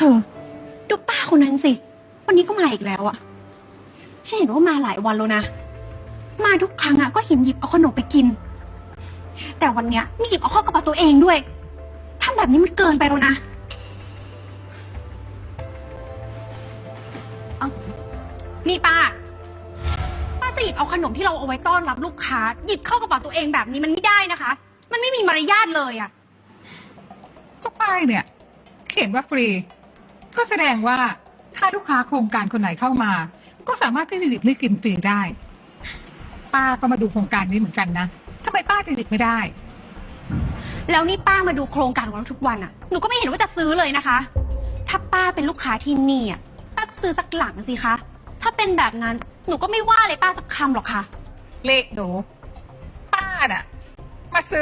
เธอ ดูป้าคนนั้นสิ วันนี้ก็มาอีกแล้วอะฉันเห็นว่ามาหลายวันแล้วนะ มาทุกครั้งอะก็เห็นหยิบเอาขนมไปกิน แต่วันเนี้ยมีหยิบเอาเข้ากระเป๋าตัวเองด้วยทำแบบนี้มันเกินไปแล้วนะเอ้านี่ป้า ป้าจะหยิบเอาขนมที่เราเอาไว้ต้อนรับลูกค้า หยิบเข้ากระเป๋าตัวเองแบบนี้มันไม่ได้นะคะ มันไม่มีมารยาทเลยอะ ก็ป้ายเนี่ย เขียนว่าฟรี ก็แสดงว่าถ้าลูกค้าโครงการคนไหนเข้ามา ก็สามารถที่จะหยิบเลือกกินฟรีได้ ป้าก็มาดูโครงการนี้เหมือนกันนะทำไมป้าจะหยิบไม่ได้ แล้วนี่ป้ามาดูโครงการของเราทุกวันอะหนูก็ไม่เห็นว่าจะซื้อเลยนะคะ ถ้าป้าเป็นลูกค้าที่นี่อะป้าก็ซื้อสักหลังสิคะ ถ้าเป็นแบบนั้นหนูก็ไม่ว่าเลยป้าสักคำหรอกค่ะ เลขหนูป้าน่ะ มาซื้อ